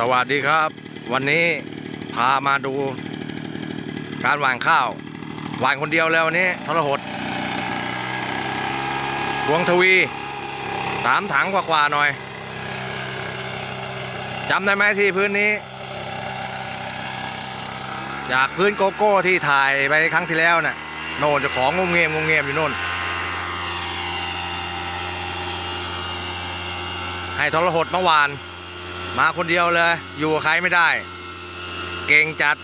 สวัสดีครับ วันนี้พามาดู การหว่านข้าวหว่านคนเดียวแล้ววันนี้ทรหดดวงทวีสามถังกว่าๆหน่อยจำได้ไหมที่พื้นนี้ จากพื้นโกโก้ที่ถ่ายไปครั้งที่แล้วน่ะโน่นจะของงงเงียมงงเงียมอยู่โน่น ให้ทรหดเมื่อวาน มาคนเดียวเลย อยู่กับใครไม่ได้ เก่งจัด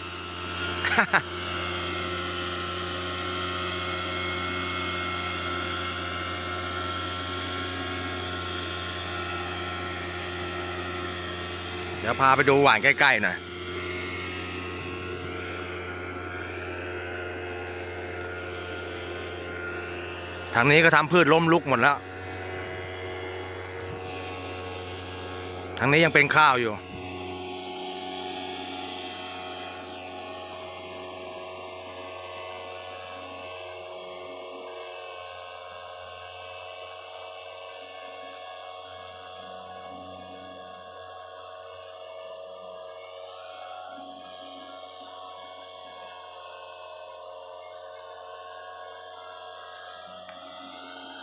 เดี๋ยวพาไปดูหวานใกล้ ๆ หน่อยทางนี้ก็ทำพืชล้มลุกหมดแล้ว ทางนี้ยังเป็นข้าวอยู่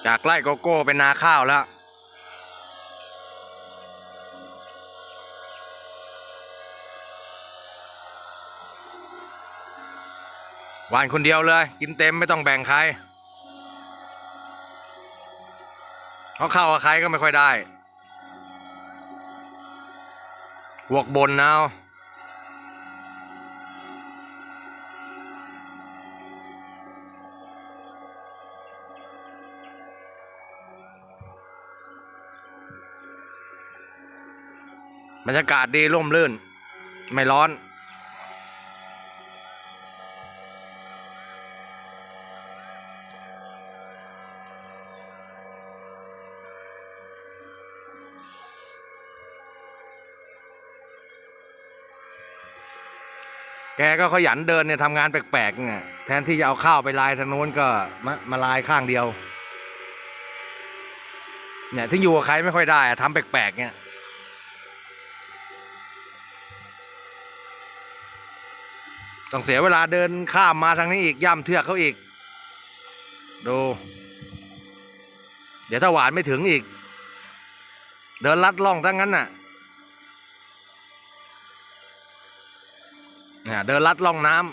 จากไร่โกโก้เป็นนาข้าวแล้ว หวานคนเดียวเลย กินเต็มไม่ต้องแบ่งใครเพราเข้ากับใครก็ไม่ค่อยได้หวกบนเอาบรรยากาศดีร่มรื่น ไม่ร้อน แกก็ขยันเดินเนี่ยทำงานแปลกๆเนี่ยแทนที่จะเอาข้าวไปลายทางโน้นก็มามาลายข้างเดียว เนี่ยที่อยู่กับใครไม่ค่อยได้อะทำแปลกๆเนี่ยต้องเสียเวลาเดินข้ามมาทางนี้อีกย่ำเทือกเขาอีก ดู เดี๋ยวถ้าหวานไม่ถึงอีก เดินลัดล่องทั้งนั้นน่ะ เนี่ยเดินลัดล่องน้ำ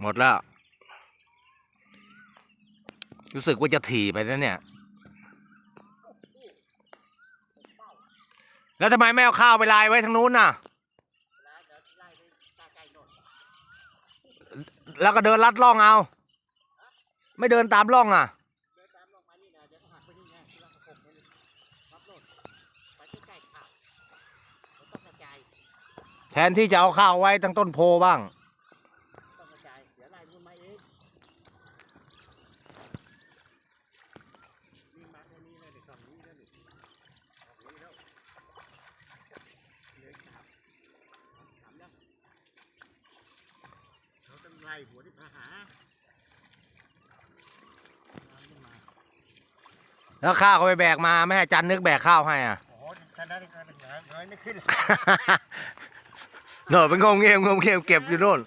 หมดแล้ว รู้สึกว่าจะถี่ไปนะเนี่ย แล้วทำไมไม่เอาข้าวไปลายไว้ทางนู้นน่ะ แล้วก็เดินลัดล่องเอา ไม่เดินตามล่องอะแทนที่จะเอาข้าวไว้ทั้งต้นโพบ้างเขาต้อง หัวที่พาหาแล้วข้าวเขาไปแบกมาไม่ให้จันนึกแบกข้าวให้อะ โอ้โหขนาดนี้ก็เงยเงยไม่ขึ้นเลย โน่นเป็นงงเงียบงงเงียบเก็บอยู่โน่น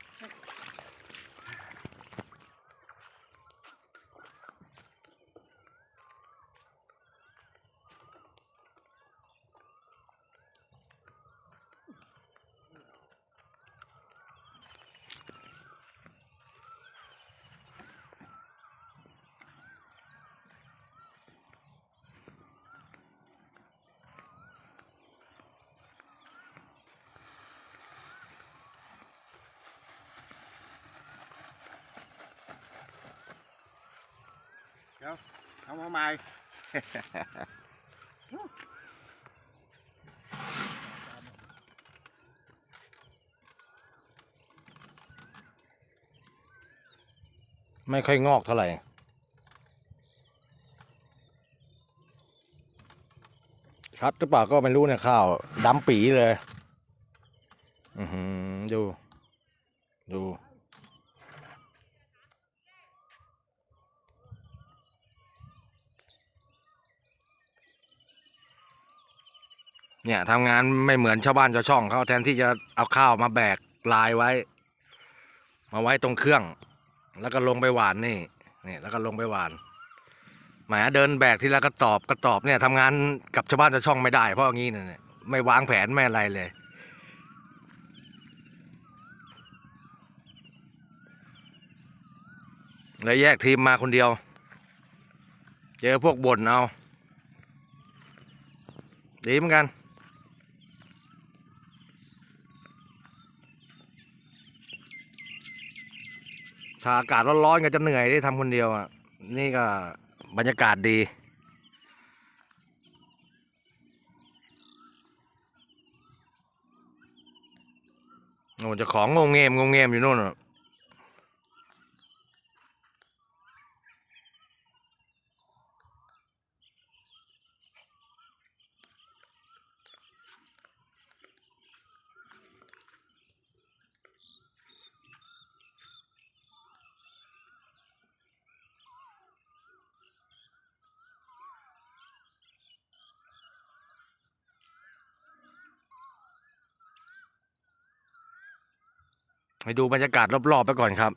เอามาใหม่ไม่ค่อยงอกเท่าไหร่คัดหรือเปล่าก็ไม่รู้เนี่ยข้าวดำปีเลย อือหือดู ดู เนี่ยทำงานไม่เหมือนชาวบ้านชาวช่องเขาแทนที่จะเอาข้าวมาแบกลายไว้ มาไว้ตรงเครื่อง แล้วก็ลงไปหวานนี่นี่แล้วก็ลงไปหวานหมาเดินแบกทีละกระสอบกระสอบเนี่ยทำงานกับชาวบ้านชาวช่องไม่ได้ เพราะอย่างนี้เนี่ยไม่วางแผนไม่อะไรเลยเลยแยกทีมมาคนเดียว เจอพวกบ่นเอา ดีเหมือนกัน ถ้าอากาศร้อนๆก็จะเหนื่อยได้ทำคนเดียวอะ นี่ก็บรรยากาศดี โอ้จะของงงเงมงงเงมอยู่นู่นอะ ไปดูบรรยากาศรอบๆไปก่อนครับ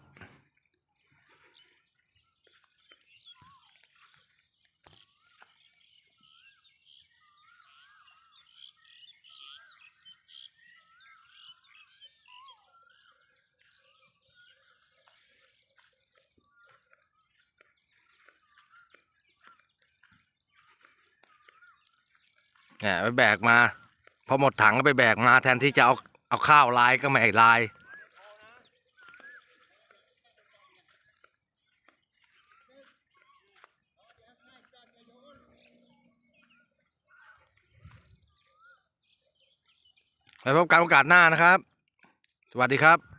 เนี่ยไปแบกมา พอหมดถังก็ไปแบกมาแทนที่จะเอาเอาข้าวลายก็ไม่ลาย ไปพบกันโอกาสหน้านะครับ สวัสดีครับ